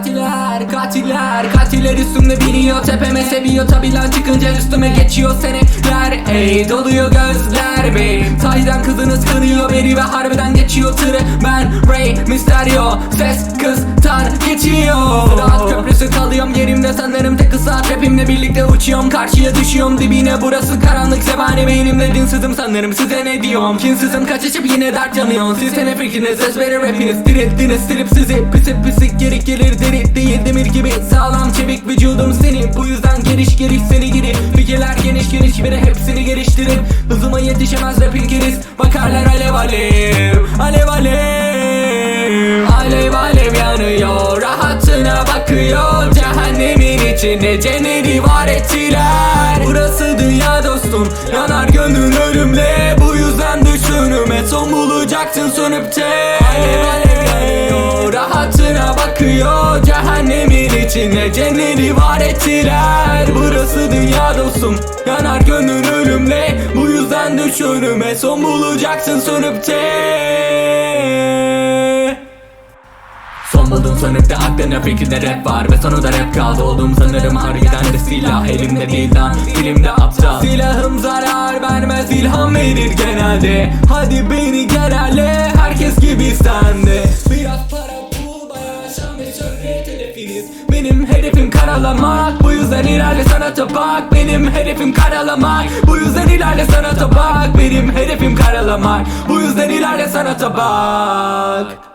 Katiller, katiller, katiller üstümde biniyor Tepeme seviyor. Tabi lan çıkınca üstüme geçiyor seneler. Ey doluyor gözler bey. Sahiden kızınız kınıyor beni ve harbiden geçiyor tırı. Ben Ray Mysterio ses kıztan geçiyor Köprüsü kalıyorum yerimde sanırım tek kısa Rapimle birlikte uçuyorum karşıya düşüyorum. Dibine Burası karanlık zebani beynimde dinsizim sanırım size ne diyorum? Kinsizim kaçışıp yine dert yanıyor Siz ne fikriniz ezbere rapiniz. Dirilttiniz silip sizi. Pisip pisik geri gelir deri Değil demir gibi. Sağlam çevik vücudum seni. Bu yüzden geliş geliş seni geri. Fikirler geniş geniş biri hepsini geliştirin Hızıma yetişemez rapin geriz Bakarlar alev alev Alev alev. Alev alev yanıyor Rahatına bakıyor Cenneti var ettiler. Burası dünya dostum Yanar gönlün ölümle. Bu yüzden düş önüme Son bulacaksın sönüp de. Alev alev yanıyor Rahatına bakıyor. Cehennemin içinde cenneti var ettiler. Burası dünya dostum Yanar gönlün ölümle. Bu yüzden düş önüme Son bulacaksın sönüp de Da aklına fikirde rap var Ve sonunda rap kaldı. Oldum sanırım harbiden de silah Elimde değil lan dilimde aptal. Silahım zarar vermez ilham verir genelde. Hadi beni genelle herkes gibi sende. Biraz para pul bayağı şan ve şöhret hedefiniz Benim hedefim karalamak Bu yüzden ilerle sanata bak Benim hedefim karalamak Bu yüzden ilerle sanata bak Benim hedefim karalamak Bu yüzden ilerle sanata bak